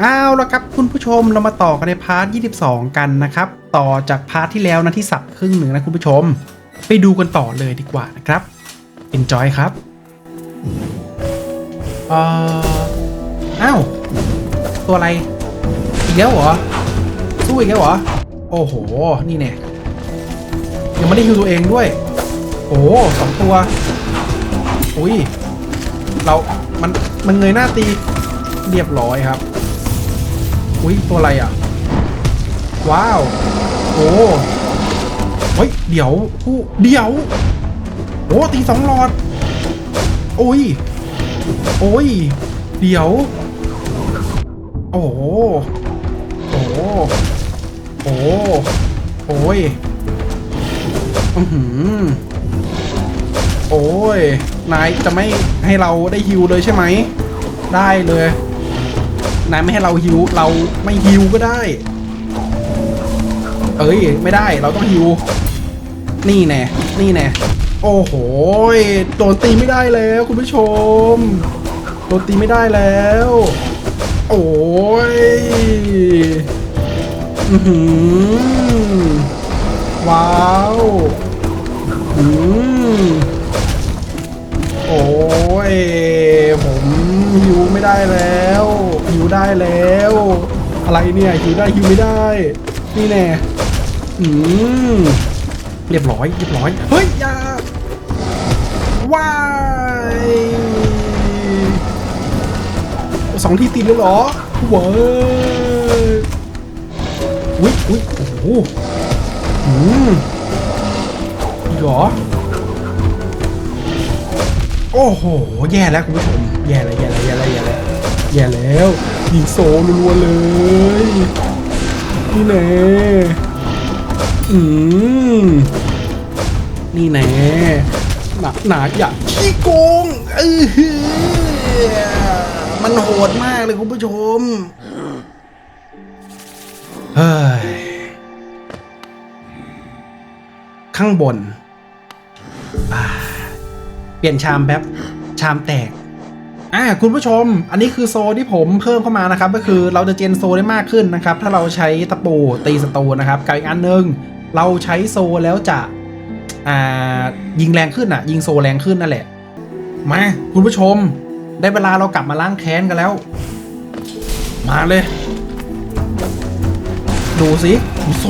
เอาละครับคุณผู้ชมเรามาต่อกันในพาร์ท 22 กันนะครับ ต่อจากพาร์ทที่แล้วนะที่สับครึ่งหนึ่งนะคุณผู้ชม ไปดูกันต่อเลยดีกว่านะครับ enjoy ครับเอ่ออ้าวตัวอะไร อีกแล้วเหรอ สู้อีกแล้วเหรอ โอ้โห นี่แน่ยังไม่ได้ฮิวตัวเองด้วย โอ้สองตัว อุ้ย เรา มัน มันเงยหน้าตี เรียบร้อยครับ อุ้ยตัวอะไรอะ ว้าว โอ้เฮ้ย เดี๋ยวผู้เดี๋ยวโอ้ตีสองหลอด โอ้ย โอ้ย เดี๋ยว โอ้โหโอ้โอ้โหโอ้ยอือหือโอ้ย นายจะไม่ให้เราได้ฮิวเลยใช่ไหม ได้เลย นายไม่ให้เราฮิวเราไม่ฮิวก็ได้ เอ้ยไม่ได้เราต้องฮิวนี่แน่นี่แน่โอ้โหโดนตีไม่ได้แล้วคุณผู้ชมโดนตีไม่ได้แล้ว โอ้ยอือหือว้าวอืมโอ้ยผมหิวไม่ได้แล้ว ได้แล้ว อะไรเนี่ยหิวได้หิวไม่ได้ นี่แน่อืมเรียบร้อยเรียบร้อย เฮ้ยย่าว้ายสองที่ติดเลยเหรอเว้ยอุ้ยอุ้ยโอ้โหอืมอีกเหรอ โอ้โห แย่แล้วคุณผู้ชม แย่แล้วแย่แล้วแย่แล้วแย่แล้วแย่แล้ว ยิงโซรัวเลยนี่แน่อืมนี่แน่หนาหนาอย่าขี้โกงเออหือมันโหดมากเลยคุณผู้ชมเฮ้ยข้างบน เปลี่ยนชามแป๊บ ชามแตก อ่าคุณผู้ชม อันนี้คือโซที่ผมเพิ่มเข้ามานะครับ ก็คือเราจะเจนโซได้มากขึ้นนะครับ ถ้าเราใช้ตะปูตีศัตรูนะครับกับอีกอันหนึ่งเราใช้โซแล้วจะอ่ายิงแรงขึ้นอะ ยิงโซแรงขึ้นนั่นแหละ มาคุณผู้ชม ได้เวลาเรากลับมาล้างแค้นกันแล้ว มาเลย ดูสิโซ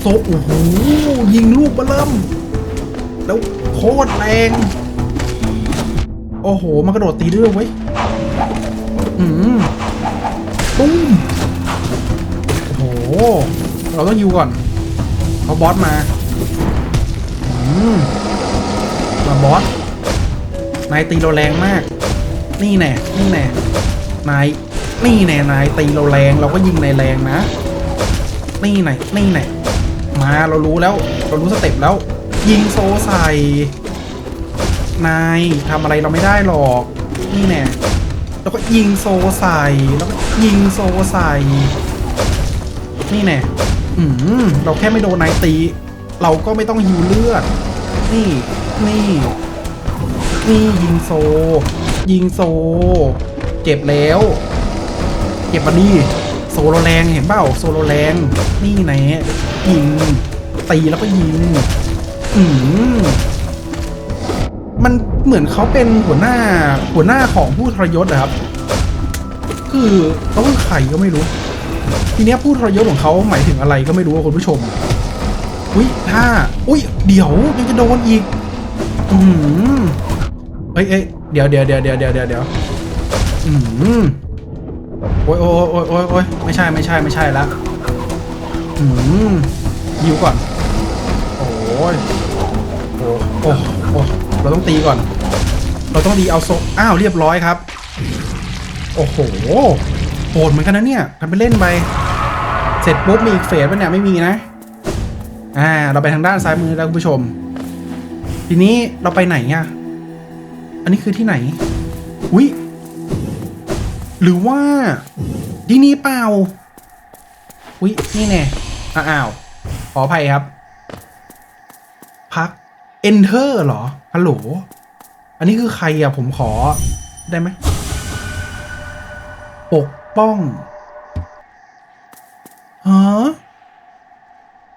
โซโอ้โหยิงลูกเบะเริ่มแล้วโคตรแรง โอ้โห มันกระโดดตีด้วยเว้ย อืมตุ้มโอ้โห เราต้องยูก่อนเอาบอสมา อืมมาบอส นายตีเราแรงมาก นี่แน่ นี่แน่ นาย นี่แน่ นายตีเราแรง เราก็ยิงนายแรงนะ นี่ไหนนี่ไหนมา เรารู้แล้ว เรารู้สเต็ปแล้ว ยิงโซใส่ นายทำอะไรเราไม่ได้หรอก นี่แน่แล้วก็ยิงโซใส่แล้วก็ยิงโซใส่ นี่แน่อืมเราแค่ไม่โดนนายตี เราก็ไม่ต้องฮิวเลือด นี่ นี่ นี่ยิงโซ ยิงโซ เจ็บแล้วเก็บมาดีโซโลแรงเห็นเปล่าโซโลแรงนี่แน่ยิงตีแล้วก็ยิง อืม มันเหมือนเขาเป็นหัวหน้าหัวหน้าของผู้ทรยศนะครับ คือเขาคือใครก็ไม่รู้ ทีเนี้ยผู้ทรยศของเขาหมายถึงอะไรก็ไม่รู้คุณผู้ชมอุ้ยถ้าอุ้ยเดี๋ยวยังจะโดนอีกอืมเอ้ยเอ้ยเดี๋ยวเดี๋ยวเดี๋ยวเดี๋ยวเดี๋ยวเดี๋ยวเดี๋ยวอืมโอ้ยโอ้ยโอ้ยโอ้ยโอ้ยไม่ใช่ไม่ใช่ไม่ใช่แล้วอืมยิวก่อนโอ้ยโอ้โอ้โอ้ เราต้องตีก่อน เราต้องดีเอาโซอ้าวเรียบร้อยครับ โอ้โหโหดเหมือนกันนะเนี่ยทำไปเล่นไป เสร็จปุ๊บมีอีกเฟสป่ะเนี่ยไม่มีนะ อ่า เราไปทางด้านซ้ายมือแล้วคุณผู้ชม ทีนี้เราไปไหนอะอันนี้คือที่ไหน อุ้ยหรือว่าที่นี่เปล่า อุ้ยนี่แน่อ้าว ขออภัยครับ พัก enter เหรอ ฮัลโหล อันนี้คือใครอะผมขอได้ไหม ปกป้องฮะ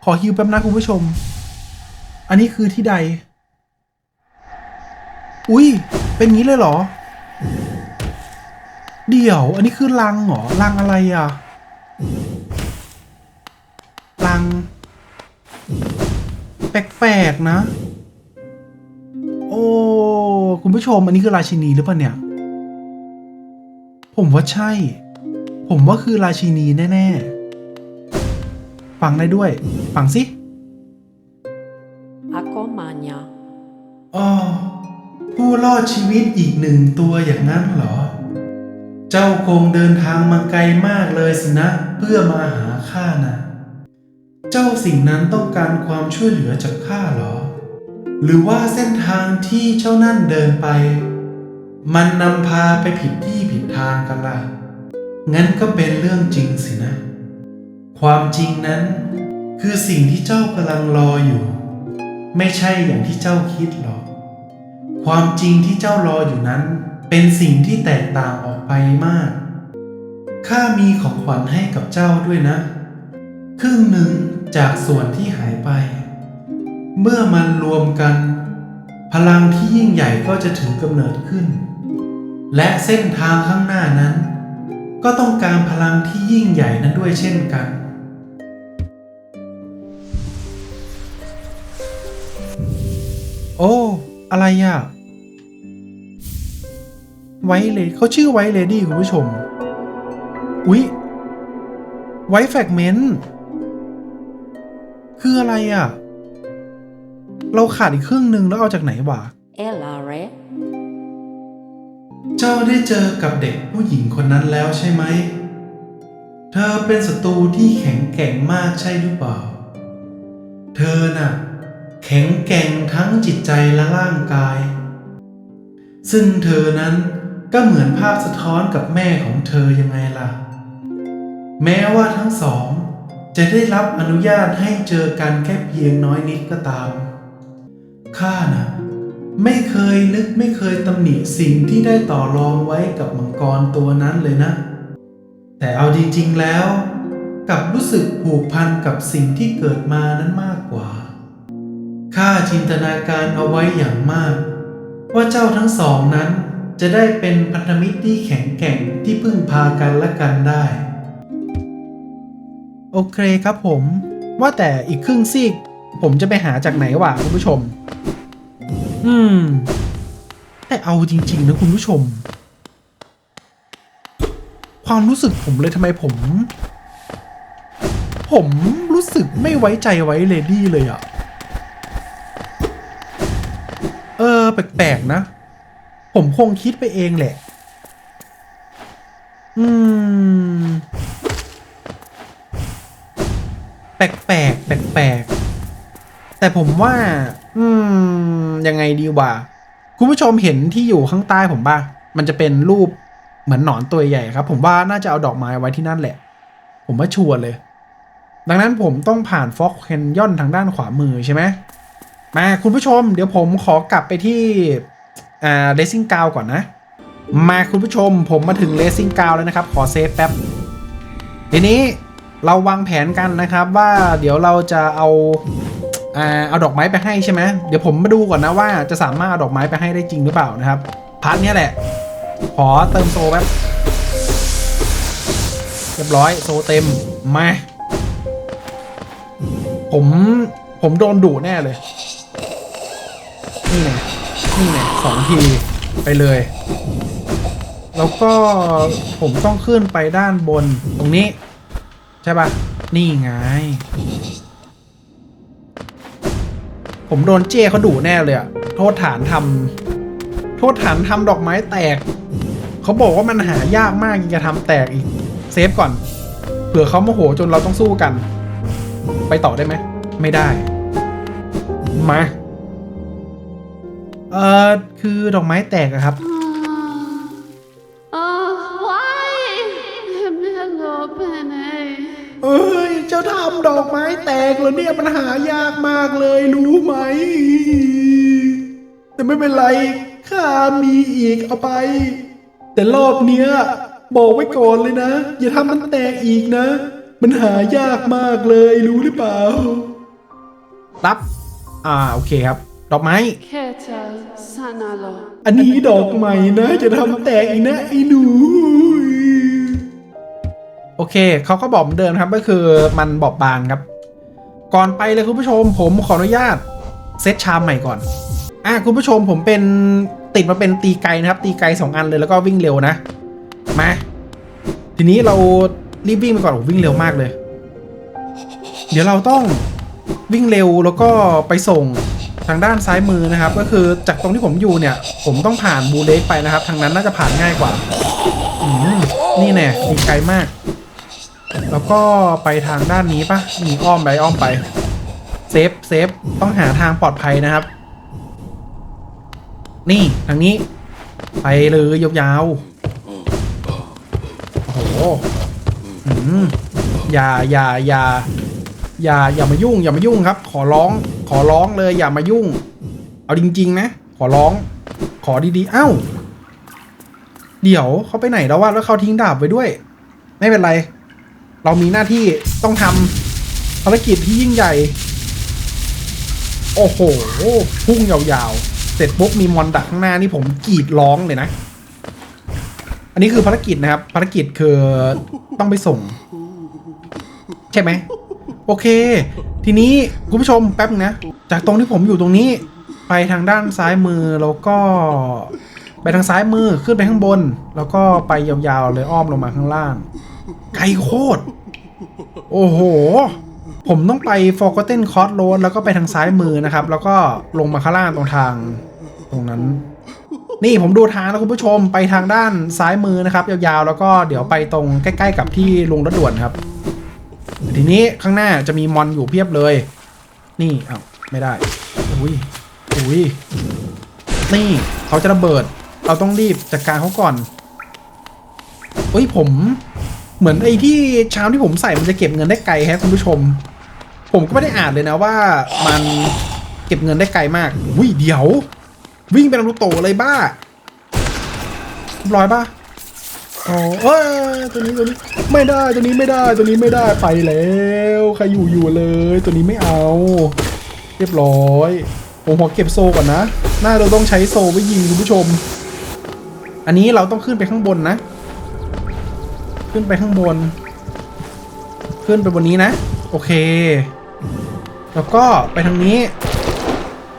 ขอฮิวแป๊บนะคุณผู้ชม อันนี้คือที่ใด อุ้ย เป็นงี้เลยเหรอ เดี๋ยว อันนี้คือลังเหรอ ลังอะไรอะ ลัง แปลกๆนะ อ้คุณผู้ชมอันนี้คือราชินีหรือเปล่าเนี่ย ผมว่าใช่ ผมว่าคือราชินีแน่ๆ ฟังได้ด้วย ฟังสิ Acomania. อ๋อผู้รอดชีวิตอีกหนึ่งตัวอย่างนั้นเหรอ เจ้าคงเดินทางมาไกลมากเลยสินะ เพื่อมาหาข้านะ เจ้าสิ่งนั้นต้องการความช่วยเหลือจากข้าเหรอ หรือว่าเส้นทางที่เจ้านั่นเดินไป มันนำพาไปผิดที่ผิดทางกันล่ะงั้นก็เป็นเรื่องจริงสินะ ความจริงนั้น คือสิ่งที่เจ้ากำลังรออยู่ ไม่ใช่อย่างที่เจ้าคิดหรอก ความจริงที่เจ้ารออยู่นั้น เป็นสิ่งที่แตกต่างออกไปมาก ข้ามีของขวัญให้กับเจ้าด้วยนะ ครึ่งหนึ่งจากส่วนที่หายไป เมื่อมันรวมกัน พลังที่ยิ่งใหญ่ก็จะถือกำเนิดขึ้น และเส้นทางข้างหน้านั้น ก็ต้องการพลังที่ยิ่งใหญ่นั้นด้วยเช่นกันโอ้ อะไรอะ ไวเลยเขาชื่อไวเลดี้คุณผู้ชม อุ๊ย ไวแฟกเมนต์ คืออะไรอะ เราขาดอีกครึ่งหนึ่งแล้วเอาจากไหนวะ Elare. เจ้าได้เจอกับเด็กผู้หญิงคนนั้นแล้วใช่ไหม เธอเป็นศัตรูที่แข็งแกร่งมากใช่หรือเปล่า เธอน่ะ แข็งแกร่งทั้งจิตใจและร่างกาย ซึ่งเธอนั้นก็เหมือนภาพสะท้อนกับแม่ของเธอยังไงล่ะ แม้ว่าทั้งสอง จะได้รับอนุญาตให้เจอกันแค่เพียงน้อยนิดก็ตาม ข้านะไม่เคยนึกไม่เคยตำหนิสิ่งที่ได้ต่อรองไว้กับมังกรตัวนั้นเลยนะ แต่เอาจริงๆแล้ว กับรู้สึกผูกพันกับสิ่งที่เกิดมานั้นมากกว่า ข้าจินตนาการเอาไว้อย่างมาก ว่าเจ้าทั้งสองนั้นจะได้เป็นพันธมิตรที่แข็งแกร่งที่พึ่งพากันและกันได้ โอเคครับผม ว่าแต่อีกครึ่งซีก ผมจะไปหาจากไหนวะคุณผู้ชม อืม แต่เอาจริง ๆ นะคุณผู้ชม ความรู้สึกผมเลยทำไมผม ผมรู้สึกไม่ไว้ใจไว้เลดี้เลยอะเออ แปลกๆนะ ผมคงคิดไปเองแหละ อืม แปลกๆแปลกๆ แต่ผมว่า อืม ยังไงดีวะคุณผู้ชมเห็นที่อยู่ข้างใต้ผมป่ะ มันจะเป็นรูปเหมือนหนอนตัวใหญ่ครับ ผมว่าน่าจะเอาดอกไม้ไว้ที่นั่นแหละ ผมว่าชัวร์เลย ดังนั้นผมต้องผ่านฟ็อกแคนยอนทางด้านขวามือใช่ไหมมาคุณผู้ชม เดี๋ยวผมขอกลับไปที่อ่าเลสซิ่งกาวก่อนนะ มาคุณผู้ชม ผมมาถึงเลสซิ่งกาวแล้วนะครับ ขอเซฟแป๊บทีนี้เราวางแผนกันนะครับว่าเดี๋ยวเราจะเอา อ่าเอาดอกไม้ไปให้ใช่ไหมเดี๋ยวผมมาดูก่อนนะว่าจะสามารถเอาดอกไม้ไปให้ได้จริงหรือเปล่านะครับพาร์ทนี้แหละ ขอเติมโซแป๊บเรียบร้อยโซเต็มมาผมผมโดนดุแน่เลย นี่ไงนี่ไงสองทีไปเลย แล้วก็ผมต้องขึ้นไปด้านบนตรงนี้ ใช่ปะนี่ไง ผมโดนเจ้เขาดุแน่เลยอะโทษฐานทำโทษฐานทำดอกไม้แตก เขาบอกว่ามันหายากมากยังจะทำแตกอีก เซฟก่อน เผื่อเขาโมโหจนเราต้องสู้กัน ไปต่อได้ไหม ไม่ได้ มา เอ่อ คือดอกไม้แตกอะครับ ไม้แตกเหรอเนี่ยมันหายากมากเลยรู้ไหม แต่ไม่เป็นไรข้ามีอีกเอาไป แต่รอบเนี้ยบอกไว้ก่อนเลยนะ อย่าทำมันแตกอีกนะ มันหายากมากเลยรู้หรือเปล่า รับ อ่าโอเคครับ ดอกไม้ Keta Sanalo. อันนี้ดอกใหม่นะ จะทำแตกอีกนะไอ้หนูโอเค เขาก็บอกเหมือนเดิมครับก็คือมันบอบบางครับ ก่อนไปเลยคุณผู้ชม ผมขออนุญาตเซตชามใหม่ก่อน อะคุณผู้ชมผมเป็นติดมาเป็นตีไกลนะครับ ตีไกลสองอันเลยแล้วก็วิ่งเร็วนะ มา ทีนี้เรารีบวิ่งไปก่อนโอ้วิ่งเร็วมากเลย เดี๋ยวเราต้องวิ่งเร็วแล้วก็ไปส่งทางด้านซ้ายมือนะครับ ก็คือจากตรงที่ผมอยู่เนี่ย ผมต้องผ่านบูเล็กไปนะครับ ทางนั้นน่าจะผ่านง่ายกว่านี่แน่ตีไกลมาก แล้วก็ไปทางด้านนี้ปะมีอ้อมไปอ้อมไป เซฟเซฟต้องหาทางปลอดภัยนะครับ นี่ทางนี้ ไปเลยยาวๆโอ้โหอย่าอย่าอย่าอย่าอย่ามายุ่ง อย่ามายุ่งครับ ขอร้อง ขอร้องเลย อย่ามายุ่ง เอาจริง ๆ นะ ขอร้อง ขอดีๆ เอ้า เดี๋ยวเขาไปไหนแล้ววะแล้วเขาทิ้งดาบไว้ด้วย ไม่เป็นไร เรามีหน้าที่ต้องทำภารกิจที่ยิ่งใหญ่ โอ้โห พุ่งยาวๆ เสร็จปุ๊บมีมอนดักข้างหน้านี่ผมกรีดร้องเลยนะ อันนี้คือภารกิจนะครับ ภารกิจคือต้องไปส่ง ใช่ไหม โอเค ทีนี้คุณผู้ชมแป๊บนึงนะ จากตรงที่ผมอยู่ตรงนี้ ไปทางด้านซ้ายมือแล้วก็ไปทางซ้ายมือขึ้นไปข้างบน แล้วก็ไปยาวๆเลยอ้อมลงมาข้างล่าง ไกลโคตร โอ้โห ผมต้องไป Forgotten Cross Road แล้วก็ไปทางซ้ายมือนะครับ แล้วก็ลงมาข้างล่างตรงทางตรงนั้น นี่ผมดูทางแล้วคุณผู้ชมไปทางด้านซ้ายมือนะครับ ยาวๆ แล้วก็เดี๋ยวไปตรงใกล้ ๆ กับที่ลงรถด่วนครับ ทีนี้ข้างหน้าจะมีมอนอยู่เพียบเลย นี่อ้าวไม่ได้ อุ้ย อุ้ย นี่เขาจะระเบิด เราต้องรีบจัดการเขาก่อนเฮ้ยผม เหมือนไอ้ที่ชามที่ผมใส่มันจะเก็บเงินได้ไกลแฮะคุณผู้ชม ผมก็ไม่ได้อ่านเลยนะว่ามันเก็บเงินได้ไกลมากอุ้ยเดี๋ยว วิ่งเป็นรูโตะเลยบ้าร้อยป่ะอ๋อเอ้ยตัวนี้ตัวนี้ไม่ได้ตัวนี้ไม่ได้ตัวนี้ไม่ได้ไปแล้วใครอยู่อยู่เลย ตัวนี้ไม่เอา เรียบร้อยผมขอเก็บโซก่อนนะ หน่าเราต้องใช้โซไว้ยิงคุณผู้ชม อันนี้เราต้องขึ้นไปข้างบนนะ ขึ้นไปข้างบน ขึ้นไปบนนี้นะ โอเค แล้วก็ไปทางนี้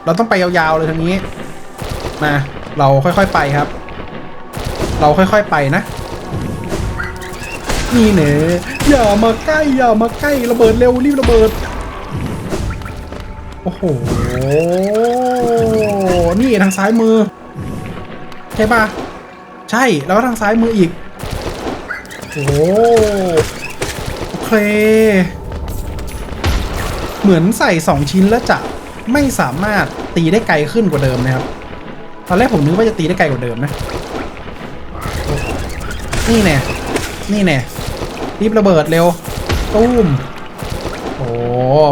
เราต้องไปยาวๆเลยทางนี้ มา เราค่อยๆไปครับ เราค่อยๆไปนะ นี่เน่อย่ามาใกล้อย่ามาใกล้ระเบิดเร็วรีบระเบิด โอ้โห นี่ทางซ้ายมือ ใช่ปะใช่แล้วก็ทางซ้ายมืออีก โอ้โอเค เหมือนใส่สองชิ้นแล้วจะไม่สามารถตีได้ไกลขึ้นกว่าเดิมนะครับ ตอนแรกผมนึกว่าจะตีได้ไกลกว่าเดิมนะ นี่แน่นี่แน่รีบระเบิดเร็วตุ้มโอ้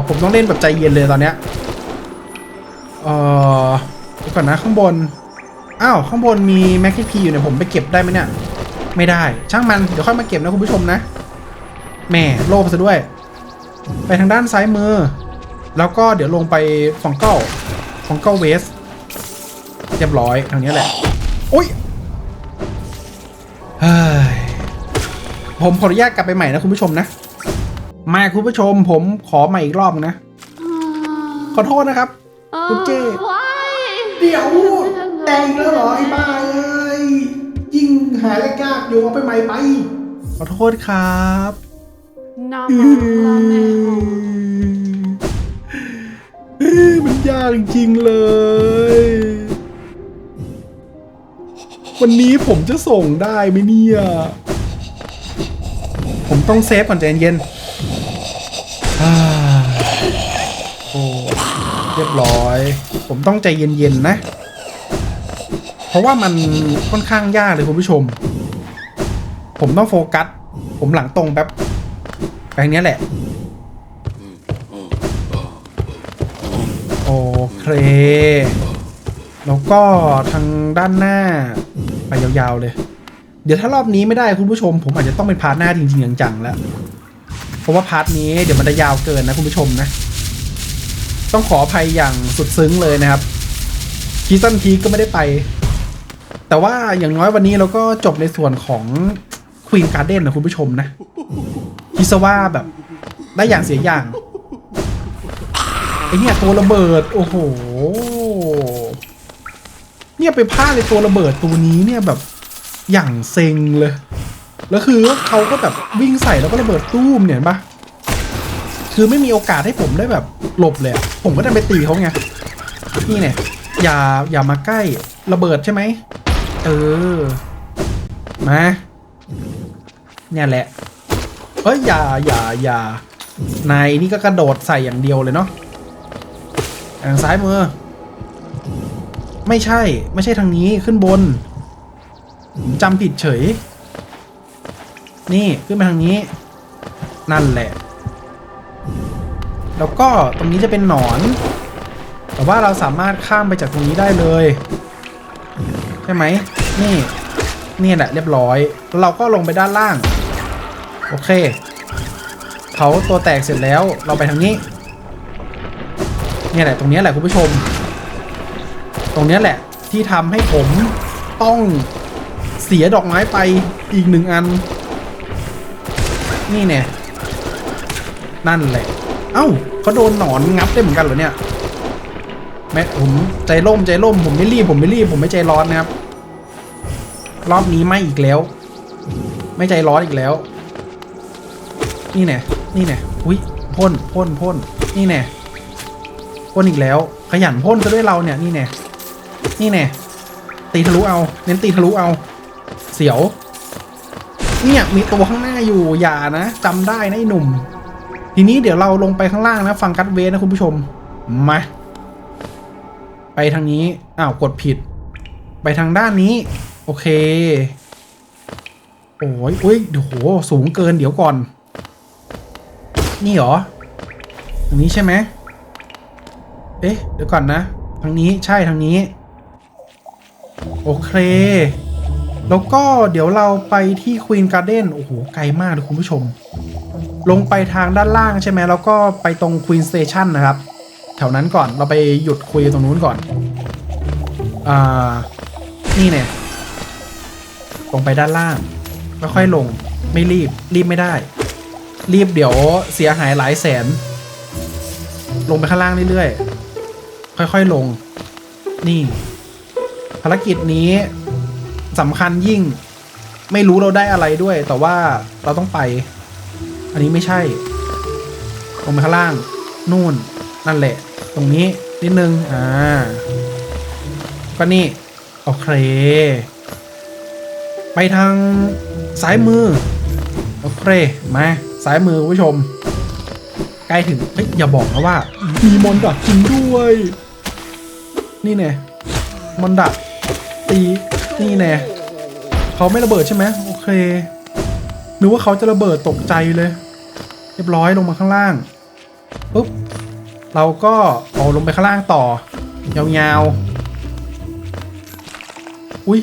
ผมต้องเล่นแบบใจเย็นเลยตอนเนี้ยเออเดี๋ยวก่อนนะข้างบน อ้าว ข้างบนมีแม็กกี้พีอยู่เนี่ยผมไปเก็บได้ไหมเนี่ย ไม่ได้ ช่างมัน เดี๋ยวค่อยมาเก็บนะคุณผู้ชมนะแหม่โลภซะด้วย ไปทางด้านซ้ายมือ แล้วก็เดี๋ยวลงไปฟองเก้าฟองเก้าเวสเรียบร้อยทางนี้แหละโอ้ยเฮ้ยผมขออนุญาตกลับไปใหม่นะคุณผู้ชมนะ มาคุณผู้ชม ผมขอใหม่อีกรอบนะ ขอโทษนะครับ คุณเจ้ why? เดี๋ยวแต่งแล้วเหรอไอ้บ้าเอ้ ยยิ่งหายากๆอยู่เอาไปใหม่ไป ขอโทษครับ Nama Lameho. เอ้ยมันยากจริงๆเลย วันนี้ผมจะส่งได้ไหมเนี่ย ผมต้องเซฟก่อนใจเย็นๆอ่าโอ้เรียบร้อย ผมต้องใจเย็นๆนะเพ ราะว่ามันค่อนข้างยากเลยคุณผู้ชม ผมต้องโฟกัส ผมหลังตรงแป๊บแปลงนี้แหละ โอเค แล้วก็ทางด้านหน้า ไปยาวๆเลย เดี๋ยวถ้ารอบนี้ไม่ได้คุณผู้ชม ผมอาจจะต้องเป็นพาร์ทหน้าจริงๆจังๆแล้ว เพราะว่าพาร์ทนี้เดี๋ยวมันจะยาวเกินนะคุณผู้ชมนะ ต้องขออภัยอย่างสุดซึ้งเลยนะครับคีซันทีก็ไม่ได้ไป แต่ว่าอย่างน้อยวันนี้เราก็จบในส่วนของควีนการ์เด้นนะคุณผู้ชมนะคิดซะว่าแบบได้อย่างเสียอย่างไอเนี่ยตัวระเบิด โอ้โห เนี่ยไปพลาดในตัวระเบิดตัวนี้เนี่ยแบบอย่างเซ็งเลย แล้วคือเขาก็แบบวิ่งใส่แล้วก็ระเบิดตู้มเนี่ยปะคือไม่มีโอกาสให้ผมได้แบบหลบเลย ผมก็ได้ไปตีเขาไง นี่เนี่ยอย่าอย่ามาใกล้ระเบิดใช่ไหม เออ มาเนี่ยแหละเอ้ยอย่าอย่าอย่านายนี่ก็กระโดดใส่อย่างเดียวเลยเนาะทางซ้ายมือ ไม่ใช่ ไม่ใช่ทางนี้ขึ้นบนจำผิดเฉย นี่ขึ้นมาทางนี้ นั่นแหละ แล้วก็ตรงนี้จะเป็นหนอน แต่ว่าเราสามารถข้ามไปจากตรงนี้ได้เลย ใช่ไหมนี่นี่แหละเรียบร้อย เราก็ลงไปด้านล่าง โอเคเขาตัวแตกเสร็จแล้วเราไปทางนี้เนี่ยแหละตรงนี้แหละคุณผู้ชม ตรงนี้แหละที่ทำให้ผมต้องเสียดอกไม้ไปอีกหนึ่งอัน นี่เนี่ยนั่นแหละ เอ้าเขาโดนหนอนงับได้เหมือนกันเหรอเนี่ย แม่ผมใจร่มใจร่มผมไม่รีบผมไม่รีบผมไม่ใจร้อนนะครับ รอบนี้ไม่อีกแล้ว ไม่ใจร้อนอีกแล้ว นี่แน่นี่แน่อุ้ยพ่นพ่นพ่นนี่แน่พ่นอีกแล้ว ขยันพ่นซะด้วยเราเนี่ยนี่แน่นี่แน่ตีทะลุเอา เน้นตีทะลุเอา เสียว เนี่ยมีตัวข้างหน้าอยู่อย่านะจำได้นะไอ้หนุ่ม ทีนี้เดี๋ยวเราลงไปข้างล่างนะ ฟังกัดเวสนะคุณผู้ชมมา ไปทางนี้ อ้าว กดผิด ไปทางด้านนี้ โอเค โอ้ยอุ้ยโห สูงเกินเดี๋ยวก่อน นี่หรอทางนี้ใช่ไหมเอ๊ะ เดี๋ยวก่อนนะ ทางนี้ใช่ทางนี้ โอเค แล้วก็เดี๋ยวเราไปที่ควีนการ์เด้นโอ้โห ไกลมากเลยคุณผู้ชม ลงไปทางด้านล่างใช่ไหมแล้วก็ไปตรงควีนสเตชันนะครับ แถวนั้นก่อนเราไปหยุดคุยตรงนู้นก่อนอ่านี่เนี่ย ลงไปด้านล่างค่อยๆลงไม่รีบรีบไม่ได้ รีบเดี๋ยวเสียหายหลายแสน ลงไปข้างล่างเรื่อยๆค่อยๆลง นี่ ภารกิจนี้สำคัญยิ่ง ไม่รู้เราได้อะไรด้วย แต่ว่าเราต้องไป อันนี้ไม่ใช่ ลงไปข้างล่าง นู่นนั่นแหละ ตรงนี้นิดนึง อ่า ก็นี่ โอเค ไปทางซ้ายมือ โอเค มาซ้ายมือคุณผู้ชม ใกล้ถึงเฮ้ยอย่าบอกนะว่า มีมอนดักจริงด้วย นี่แน่มอนดักตีนี่แน่เขาไม่ระเบิดใช่ไหมโอเคนึกว่าเขาจะระเบิดตกใจเลย เรียบร้อยลงมาข้างล่างปุ๊บ เราก็เอาลงไปข้างล่างต่อยาวๆ อุ้ย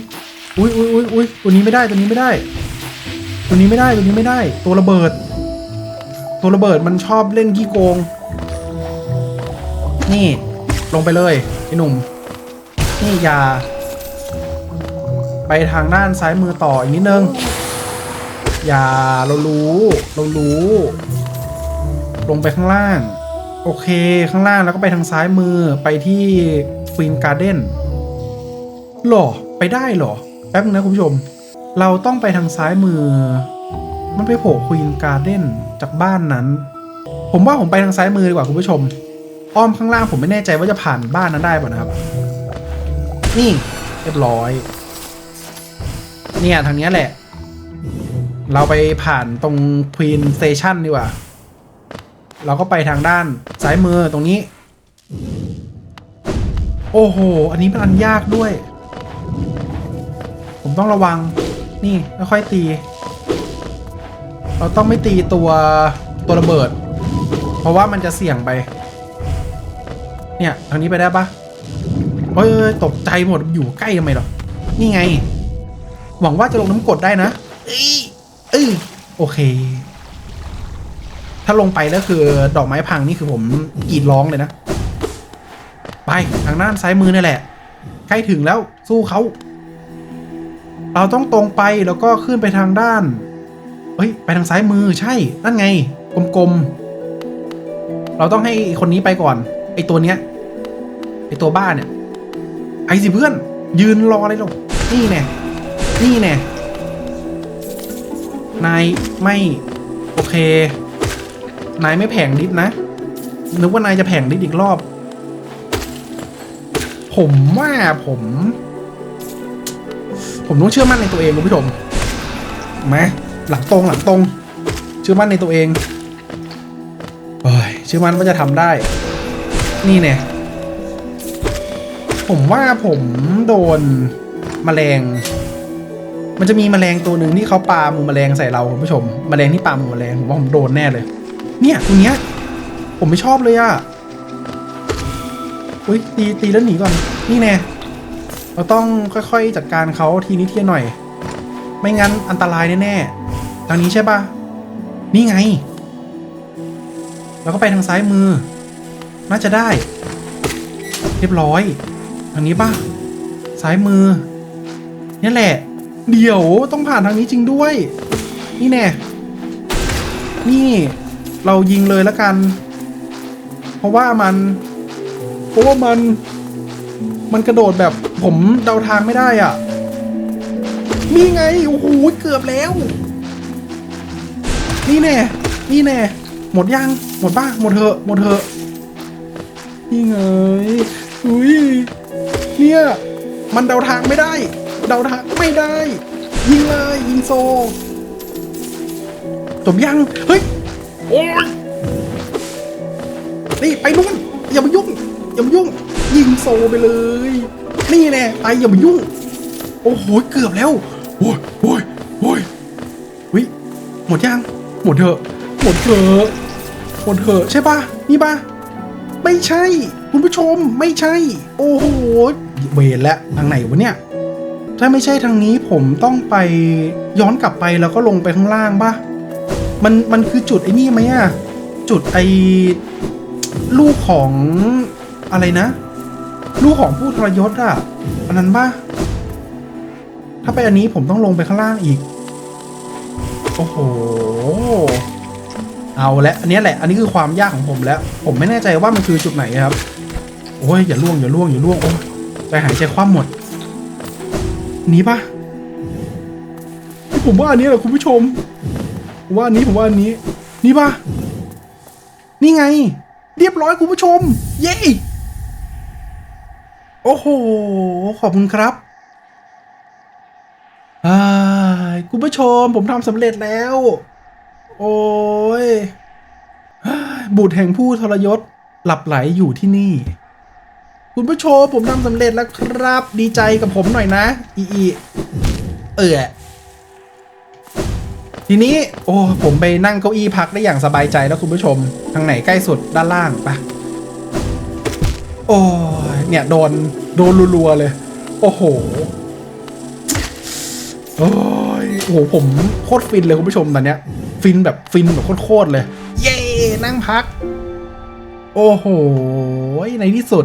อุ้ยอุ้ยอุ้ยอุ้ยตัวนี้ไม่ได้ตัวนี้ไม่ได้ ตัวนี้ไม่ได้ตัวนี้ไม่ได้ ตัวระเบิด ตัวระเบิดมันชอบเล่นขี้โกง นี่ลงไปเลยไอ้หนุ่ม นี่อย่าไปทางด้านซ้ายมือต่ออีกนิดนึงอย่าเรารู้ เรารู้ ลงไปข้างล่าง โอเคข้างล่างแล้วก็ไปทางซ้ายมือไปที่ควีนการ์เด้นหรอ ไปได้หรอ แป๊บนึงนะคุณผู้ชม เราต้องไปทางซ้ายมือ มันไปโผล่ควีนการ์เด้นจากบ้านนั้น ผมว่าผมไปทางซ้ายมือดีกว่าคุณผู้ชม อ้อมข้างล่างผมไม่แน่ใจว่าจะผ่านบ้านนั้นได้ป่ะนะครับ นี่เรียบร้อย เนี่ยทางนี้แหละ เราไปผ่านตรงควีนสเตชันดีกว่า เราก็ไปทางด้านซ้ายมือตรงนี้ โอ้โห อันนี้มันอันยากด้วย ผมต้องระวัง นี่ค่อยๆตี เราต้องไม่ตีตัวตัวระเบิด เพราะว่ามันจะเสี่ยงไป เนี่ยทางนี้ไปได้ปะเฮ้ยตกใจหมดอยู่ใกล้ทำไมหรอ นี่ไง หวังว่าจะลงน้ำกดได้นะเอ้ยเอ้ยโอเคาลงไปแล้วคือดอกไม้พังนี่คือผมกรีดร้องเลยนะ ไปทางด้านซ้ายมือนี่แหละ ใกล้ถึงแล้วสู้เขา เราต้องตรงไปแล้วก็ขึ้นไปทางด้าน เฮ้ย ไปทางซ้ายมือใช่ นั่นไง กลมๆ เราต้องให้คนนี้ไปก่อน ไอตัวเนี้ย ไอตัวบ้าเนี่ย ไอสิเพื่อน ยืนรออะไรหรอกนี่แน่นี่แน่นายไม่ โอเค นายไม่แผงดิสนะ นึกว่านายจะแผงดิสอีกรอบ ผมว่าผม ผมต้องเชื่อมั่นในตัวเองคุณผู้ชมไหมหลังตรงหลังตรง เชื่อมั่นในตัวเองเอ้ยเชื่อมั่นว่าจะทำได้ นี่เนี่ยผมว่าผมโดนแมลง มันจะมีแมลงตัวหนึ่งที่เขาปาหมูแมลงใส่เราคุณผู้ชมแมลงที่ปาหมูแมลงผมว่าผมโดนแน่เลย เนี่ยตัวเนี้ย ผมไม่ชอบเลยอะอุ้ยตีตีแล้วหนีก่อน นี่แน่เราต้องค่อยๆจัดการเขาทีนี้ทีหน่อย ไม่งั้นอันตรายแน่ๆทางนี้ใช่ปะนี่ไง แล้วก็ไปทางซ้ายมือ น่าจะได้ เรียบร้อย ทางนี้ปะซ้ายมือ นี่แหละ เดี๋ยวต้องผ่านทางนี้จริงด้วย นี่แน่ นี่ เรายิงเลยแล้วกัน เพราะว่ามัน เพราะว่ามัน มันกระโดดแบบผมเดาทางไม่ได้อะ นี่ไง โอ้โห เกือบแล้ว นี่แน่ นี่แน่ หมดยัง หมดบ้าหมดเถอะ หมดเถอะ นี่ไง อุ้ย เนี่ย มันเดาทางไม่ได้ เดาทางไม่ได้ ยิงเลย ยิงโซ จบยัง เฮ้ย โอ้ยนี่ไปนู่นอย่ามายุ่ง อย่ามายุ่ง ยิงโซไปเลย นี่แน่ไปอย่ามายุ่ง โอ้โหเกือบแล้วโอ้ยโอ้ยโอ้ยวิหมดยัง หมดเถอะ หมดเถอะหมดเถอะใช่ปะนี่ปะไม่ใช่ คุณผู้ชมไม่ใช่ โอ้โหเวรแล้วทางไหนวะเนี่ย ถ้าไม่ใช่ทางนี้ผมต้องไปย้อนกลับไปแล้วก็ลงไปข้างล่างปะ มันมันคือจุดไอ้นี่ไหมอะจุดไอ้ลูกของอะไรนะ ลูกของผู้ทรยศอะอันนั้นปะถ้าไปอันนี้ผมต้องลงไปข้างล่างอีก โอ้โห เอาละอันนี้แหละ อันนี้คือความยากของผมแล้ว ผมไม่แน่ใจว่ามันคือจุดไหนครับ โอ้ยอย่าล่วงอย่าล่วงอย่าล่วงโอ้ยใจหายใจคว่ำหมดหนี้ปะผมว่าอันนี้แหละคุณผู้ชม ผมว่าอันนี้ผมว่าอันนี้ นี่ปะนี่ไง เรียบร้อยคุณผู้ชม เย้โอ้โห ขอบคุณครับอคุณผู้ชมผมทำสำเร็จแล้ว โอ้ยบุตรแห่งผู้ทรยศหลับไหลอยู่ที่นี่ คุณผู้ชมผมทำสำเร็จแล้วครับ ดีใจกับผมหน่อยนะ อีอีเออ ทีนี้โอ้ผมไปนั่งเก้าอี้พักได้อย่างสบายใจแล้วคุณผู้ชม ทางไหนใกล้สุดด้านล่างปะโอ้เนี่ยโดนโดนรัวๆเลย โอ้โหโอ้ยโอ้โหผมโคตรฟินเลยคุณผู้ชมตอนเนี้ย ฟินแบบฟินแบบโคตรๆเลย เย้นั่งพัก โอ้โหในที่สุด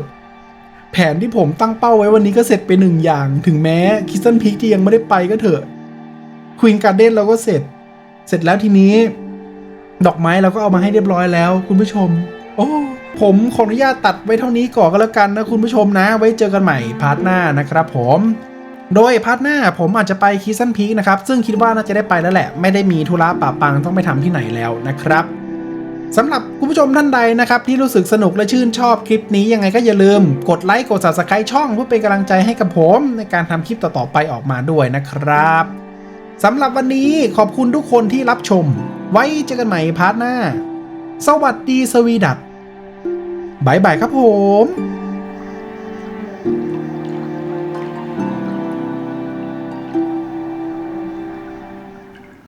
แผนที่ผมตั้งเป้าไว้วันนี้ก็เสร็จไปหนึ่งอย่าง ถึงแม้คิสตันพิกจะยังไม่ได้ไปก็เถอะควีนการ์เด้นเราก็เสร็จ เสร็จแล้วทีนี้ ดอกไม้เราก็เอามาให้เรียบร้อยแล้ว คุณผู้ชม โอ้ผมขออนุญาตตัดไว้เท่านี้ก่อนก็แล้วกันนะคุณผู้ชมนะ ไว้เจอกันใหม่พาร์ทหน้านะครับผมโดยพาร์ทหน้าผมอาจจะไปคิสซันพีคนะครับ ซึ่งคิดว่าน่าจะได้ไปแล้วแหละ ไม่ได้มีธุระป่าปังต้องไปทำที่ไหนแล้วนะครับสำหรับคุณผู้ชมท่านใดนะครับ ที่รู้สึกสนุกและชื่นชอบคลิปนี้ยังไงก็อย่าลืม กดไลค์กด subscribe ช่องเพื่อเป็นกำลังใจให้กับผม ในการทำคลิปต่อๆไปออกมาด้วยนะครับ สำหรับวันนี้ขอบคุณทุกคนที่รับชม ไว้เจอกันใหม่พาร์ทหน้า สวัสดีสวีดัตบายบายครับผม